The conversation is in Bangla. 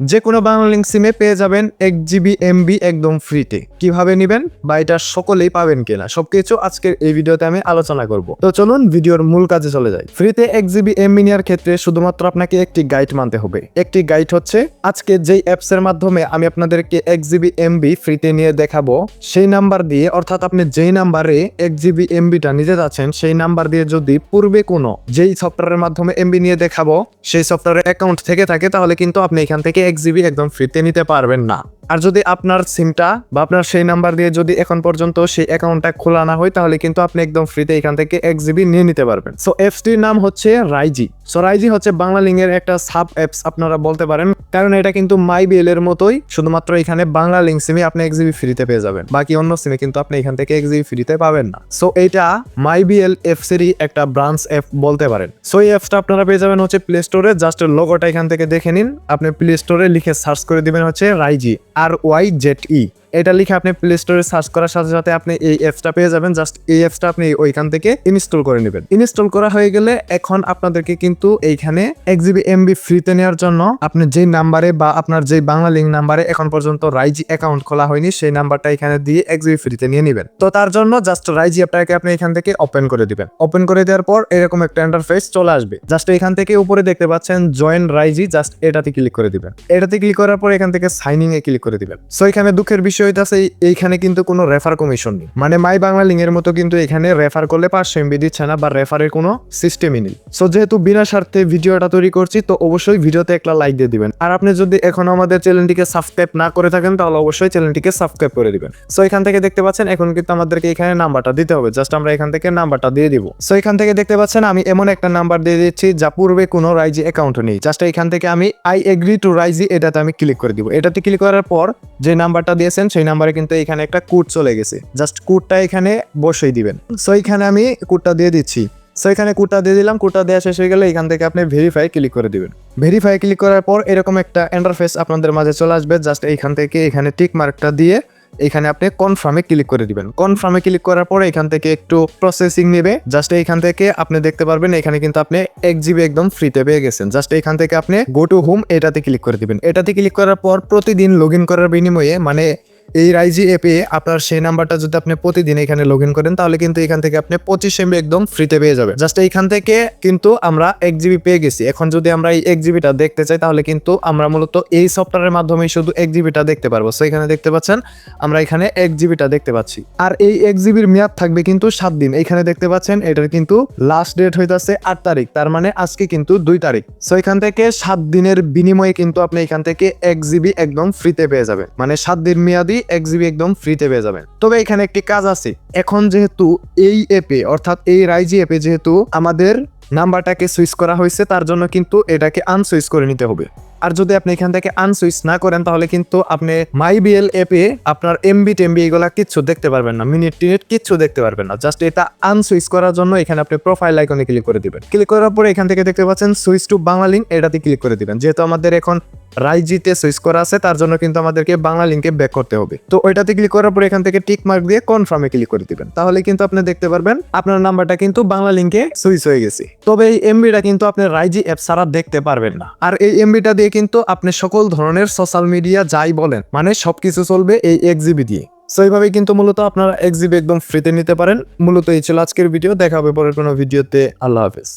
যে কোনো বাংলালিংক সিমে পেয়ে যাবেন এক জিবি এমবি একদম ফ্রিতে কীভাবে নেবেন? বা এটা সকলেই পাবেন কিনা? সবকিছু আজকের এই ভিডিওতে আমি আলোচনা করব। তো চলুন ভিডিওর মূল কাজে চলে যাই। ফ্রিতে এক জিবি এমবি নেওয়ার ক্ষেত্রে শুধুমাত্র আপনাকে একটি গাইড মানতে হবে। একটি গাইড হচ্ছে, আজকে যেই অ্যাপস এর মাধ্যমে আমি আপনাদেরকে এক জিবি এমবি ফ্রিতে নিয়ে দেখাবো, সেই নাম্বার দিয়ে, অর্থাৎ আপনি যেই নাম্বারে এক জিবি এমবিটা নিতে যাচ্ছেন, সেই নাম্বার দিয়ে যদি পূর্বে কোনো যেই সফটওয়্যারের মাধ্যমে এমবি নিয়ে দেখাবো, সেই সফটওয়্যারের অ্যাকাউন্ট থেকে থাকে, তাহলে কিন্তু আপনি এখান থেকে এক জিবি একদম ফ্রিতে নিতে পারবেন না। আর যদি আপনার সিমটা বা আপনার সেই নাম্বার দিয়ে যদি এখন পর্যন্ত সেই অ্যাকাউন্টটা খোলা না হয়, তাহলে কিন্তু আপনি একদম ফ্রিতে এখান থেকে এক জিবি নিয়ে নিতে পারবেন। সো অ্যাপসটির নাম হচ্ছে রাইজি সো রাইজি হচ্ছে বাংলা লিঙ্কের একটা সাব অ্যাপস আপনারা বলতে পারেন। কারণ এটা কিন্তু মাই বিএল এর মতোই, শুধুমাত্র এখানে বাংলা লিঙ্ক সিমে আপনি এক জিবি ফ্রিতে পেয়ে যাবেন। বাকি অন্য সিমে কিন্তু আপনি এখান থেকে এক জিবি ফ্রিতে পাবেন না। সো এটা মাই বিএল এফসেরই একটা ব্রাঞ্চ অ্যাপ বলতে পারেন। সো এই অ্যাপসটা আপনারা পেয়ে যাবেন হচ্ছে প্লে স্টোরে জাস্ট লোগোটা এখান থেকে দেখে নিন। আপনি প্লে স্টোরে লিখে সার্চ করে দিবেন হচ্ছে রাইজি আর ওয়াই জেট ই এটা লিখে আপনি প্লে স্টোরে সার্চ করার সাথে সাথে আপনি এই অ্যাপসটা পেয়ে যাবেন। জাস্ট এই অ্যাপসটা আপনি ওইখান থেকে ইনস্টল করে নেবেন। ইনস্টল করা হয়ে গেলে এখন আপনাদেরকে কিন্তু এইখানে এক জিবি এমবি ফ্রিতে নেওয়ার জন্য আপনি যেই নাম্বারে বা আপনার যে বাংলা লিঙ্ক নাম্বারে এখন পর্যন্ত রাইজি অ্যাকাউন্ট খোলা হয়নি, সেই নাম্বারটা এখানে দিয়ে এক জিবি ফ্রিতে নিয়ে নেবেন। তো তার জন্য জাস্ট রাইজি অ্যাপটাকে আপনি এখান থেকে ওপেন করে দিবেন। ওপেন করে দেওয়ার পর এরকম একটা ইন্টারফেস চলে আসবে। জাস্ট এখান থেকে উপরে দেখতে পাচ্ছেন জয়েন রাইজি জাস্ট এটাতে ক্লিক করে দিবেন। এটাতে ক্লিক করার পর এখান থেকে সাইনিং এ ক্লিক করে দিবেন। সো এখানে দুঃখের বিষয় হইতাছে এই- এইখানে কিন্তু কোনো রেফার কমিশন নেই। মানে মাই বাংলা লিঙ্ক এর মতো কিন্তু এখানে রেফার করলে পাঁচশো এমবি দিচ্ছে না বা রেফারের কোনো সিস্টেমই নেই। সো যেহেতু বিনা স্বার্থে ভিডিওটা তৈরি করছি, তো অবশ্যই ভিডিওতে একটা লাইক দিয়ে দিবেন। আর আপনি যদি এখন আমাদের চ্যানেলটিকে সাবস্ক্রাইব না করে থাকেন, তাহলে অবশ্যই চ্যানেলটিকে সাবস্ক্রাইব করে দিবেন। সো এখান থেকে দেখতে পাচ্ছেন, এখন কিন্তু আমাদেরকে এখানে নাম্বারটা দিতে হবে। জাস্ট আমরা এখান থেকে নাম্বারটা দিয়ে দিব। সো এখান থেকে দেখতে পাচ্ছেন, আমি এমন একটা নাম্বার দিয়ে দিচ্ছি, যা পূর্বে কোনো রাইজি অ্যাকাউন্ট নেই। জাস্ট এখান থেকে আমি আই এগ্রি টু রাইজি এটাতে আমি ক্লিক করে দিব। এটাতে ক্লিক করার পর যে নাম্বারটা দিয়েছেন সেই নাম্বারে কিন্তু এখানে একটা কোড চলে গেছে। জাস্ট কোডটা এখানে বসেই দিবেন। সো এখানে আমি কোডটা দিয়ে দিচ্ছি। সো এখানে কোডটা দিয়ে দিলাম। কোডটা দেওয়া শেষ হয়ে গেলে এখান থেকে আপনি ভেরিফাই ক্লিক করে দিবেন। ভেরিফাই ক্লিক করার পর এরকম একটা ইন্টারফেস আপনাদের মাঝে চলে আসবে। জাস্ট এইখান থেকে এখানে টিক মার্কটা দিয়ে এখানে আপনি কনফার্মে ক্লিক করে দিবেন। কনফার্মে ক্লিক করার পরে এখান থেকে একটু প্রসেসিং নেবে। জাস্ট এইখান থেকে আপনি দেখতে পারবেন এখানে কিন্তু আপনি এক জিবি একদম ফ্রিতে পেয়ে গেছেন। জাস্ট এখান থেকে আপনি গো টু হোম এটাতে ক্লিক করে দিবেন। এটাতে ক্লিক করার পর প্রতিদিন লগ করার বিনিময়ে মানে এই রাইজি অ্যাপে আপনার সেই নাম্বারটা যদি আপনি প্রতিদিন এখানে লগ ইন করেন, তাহলে কিন্তু এখান থেকে আপনি পঁচিশ এমবি একদম ফ্রিতে পেয়ে যাবেন। জাস্ট এইখান থেকে কিন্তু আমরা এক জিবি পেয়ে গেছি। এখন যদি আমরা এই এক জিবিটা দেখতে চাই, তাহলে কিন্তু আমরা মূলত এই সফটওয়্যারের মাধ্যমে শুধু এক জিবিটা দেখতে পারব। সো এখানে দেখতে পাচ্ছেন, আমরা এখানে এক জিবিটা দেখতে পাচ্ছি। আর এই এক জিবির মেয়াদ থাকবে কিন্তু সাত দিন। এখানে দেখতে পাচ্ছেন, এটার কিন্তু লাস্ট ডেট হইতাছে আট তারিখ। তার মানে আজকে কিন্তু দুই তারিখ। সো এখান থেকে সাত দিনের বিনিময়ে কিন্তু আপনি এখান থেকে এক জিবি একদম ফ্রিতে পেয়ে যাবেন। মানে সাত দিন মেয়াদি এক জিবি একদম ফ্রিতে পেয়ে যাবেন। তবে এখানে একটি কাজ আছে। এখন যেহেতু এই অ্যাপে অর্থাৎ এই রাইজি অ্যাপে যেহেতু আমাদের নাম্বারটাকে সুইচ করা হয়েছে, তার জন্য কিন্তু এটাকে আনসুইচ করে নিতে হবে। আর যদি আপনি এখান থেকে আনসুইচ না করেন, তাহলে কিন্তু আপনি মাই বিএল অ্যাপে আপনার এমবি টেমবি এগুলা কিচ্ছু দেখতে পারবেন না মিনিট টিনিট কিচ্ছু দেখতে পারবেন না। জাস্ট এটা আনসুইচ করার জন্য এখানে আপনি প্রোফাইল আইকনে ক্লিক করে দিবেন। ক্লিক করার পরে এখান থেকে দেখতে পাচ্ছেন সুইচ টু বাংলা লিঙ্ক এটাতে ক্লিক করে দিবেন। যেহেতু আমাদের এখন রাইজিতে সুইচ করা আছে, তার জন্য কিন্তু আমাদেরকে বাংলা লিঙ্কে ব্যাক করতে হবে। তো ওইটাতে ক্লিক করার পরে এখান থেকে টিক মার্ক দিয়ে কনফার্মে ক্লিক করে দিবেন। তাহলে কিন্তু আপনি দেখতে পারবেন, আপনার নাম্বারটা কিন্তু বাংলা লিঙ্কে সুইচ হয়ে গেছে। তবে এই এমবিটা কিন্তু আপনি রাইজি অ্যাপ ছাড়া দেখতে পারবেন না। আর এই এমবিটা দিয়ে কিন্তু আপনি সকল ধরনের সোশ্যাল মিডিয়া যাই বলেন মানে সবকিছু চলবে এই এক জিবি দিয়ে। সো এইভাবে কিন্তু মূলত আপনারা এক জিবি একদম ফ্রিতে নিতে পারেন। মূলত এই ছিল আজকের ভিডিও দেখা হবে পরের কোনো ভিডিওতে আল্লাহ হাফেজ।